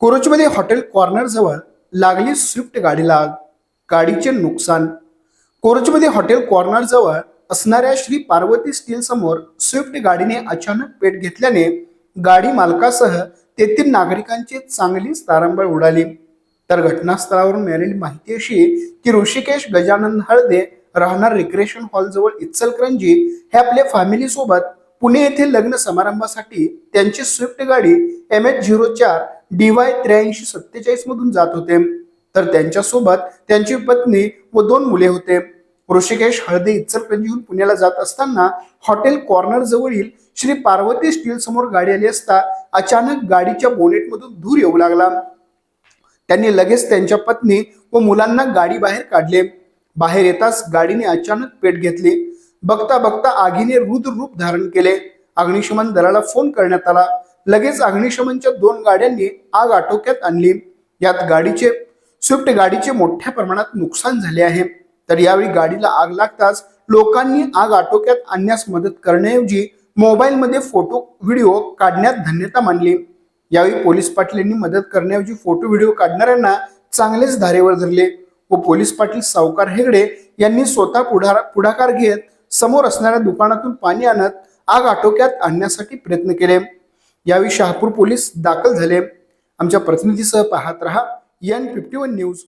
कोरोचमध्ये hotel corner जवळ लागली Swift गाडीला गाडीचे नुकसान. कोरोचमध्ये हॉटेल कॉर्नर जवळ असणाऱ्या श्री पार्वती स्टील समोर स्विफ्ट गाडीने अचानक पेट घेतल्याने गाडी मालकासह तेथील नागरिकांची चांगलीच तारांबळ उडाली. तर घटनास्थळावरून मिळालेली माहिती अशी की ऋषिकेश गजानन हळदे राहणार रिक्रेशन हॉलजवळ इचलकरंजी हे आपल्या फॅमिलीसोबत पुणे येथील लग्न समारंभासाठी त्यांची स्विफ्ट गाडी एम एच झिरो चार डीवाय त्र्याऐंशी सत्तेचाळीस मधून जात होते. तर त्यांच्यासोबत त्यांची पत्नी व दोन मुले होते. ऋषिकेश हळदे इचलकरंजीहून पुण्याला जात असताना हॉटेल कॉर्नर जवळील श्री पार्वती स्टील समोर गाडी आली असता अचानक गाडीच्या बोनेटमधून धूर येऊ लागला. त्यांनी लगेच त्यांच्या पत्नी व मुलांना गाडी बाहेर काढले. बाहेर येताच गाडीने अचानक पेट घेतली. बघता बघता आगीने रुद्र रूप धारण केले. अग्निशमन दलाला फोन करण्यात आला. लगेच अग्निशमनच्या दोन गाड्यांनी आग आटोक्यात आणली. यात गाडीचे स्विफ्ट गाडीचे मोठ्या प्रमाणात नुकसान झाले आहे. तर यावेळी गाडीला आग लागताच लोकांनी आग आटोक्यात आणण्यास मदत करण्याऐवजी मोबाईलमध्ये फोटो व्हिडिओ काढण्यात धन्यता मानली. यावेळी पोलीस पाटील यांनी मदत करण्याऐवजी फोटो व्हिडिओ काढणाऱ्यांना चांगलेच धारेवर धरले व पोलीस पाटील सावकार हेगडे यांनी स्वतः पुढाकार घेत समोर असणाऱ्या दुकानातून पाणी आणत आग आटोक्यात आणण्यासाठी प्रयत्न केले. यावेळी शहापूर पोलीस दाखल झाले. आमच्या प्रतिनिधीसह पाहत रहा एन फिफ्टी वन न्यूज